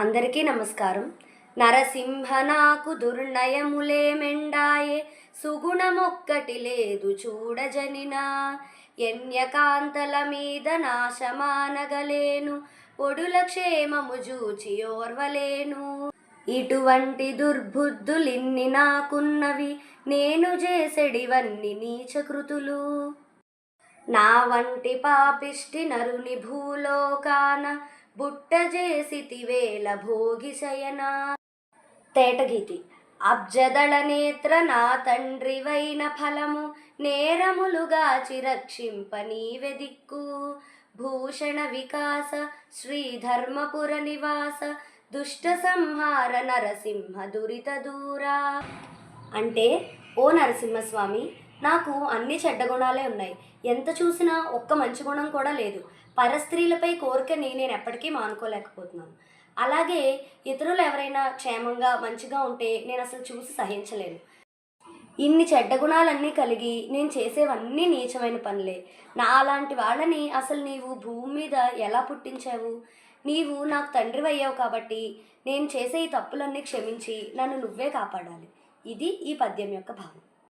అందరికీ నమస్కారం. నరసింహ నాకు దుర్నయములే మెండాయే సుగుణమొక్కటి లేదు చూడజనినా. ఎన్యకాంతల మీద నాశమానగలేను ఒడుల క్షేమము జూచి ఓర్వలేను. ఇటువంటి దుర్బుద్ధులిన్ని నాకున్నవి నేను చేసెడివన్నీ నీచకృతులు. నా వంటి పాపిష్టి నరుని భూలోకాన బుట్ట చేసితివేల భోగి శయన. తేటగీతి అబ్జదళ నేత్ర నా తండ్రివైన ఫలము నేరములుగా చిరక్షింప నీవె దిక్కు. భూషణ వికాస శ్రీధర్మపుర నివాస దుష్ట సంహార నరసింహ దురిత దూరా. అంటే ఓ నరసింహస్వామి నాకు అన్ని చెడ్డ గుణాలే ఉన్నాయి. ఎంత చూసినా ఒక్క మంచి గుణం కూడా లేదు. పరస్త్రీలపై కోరికని నేను ఎప్పటికీ మానుకోలేకపోతున్నాను. అలాగే ఇతరులు ఎవరైనా క్షేమంగా మంచిగా ఉంటే నేను అసలు చూసి సహించలేను. ఇన్ని చెడ్డ గుణాలన్నీ కలిగి నేను చేసేవన్నీ నీచమైన పనులే. నా అలాంటి వాళ్ళని అసలు నీవు భూమి మీద ఎలా పుట్టించావు? నీవు నాకు తండ్రి అయ్యావు కాబట్టి నేను చేసే ఈ తప్పులన్నీ క్షమించి నన్ను నువ్వే కాపాడాలి. ఇది ఈ పద్యం యొక్క భావం.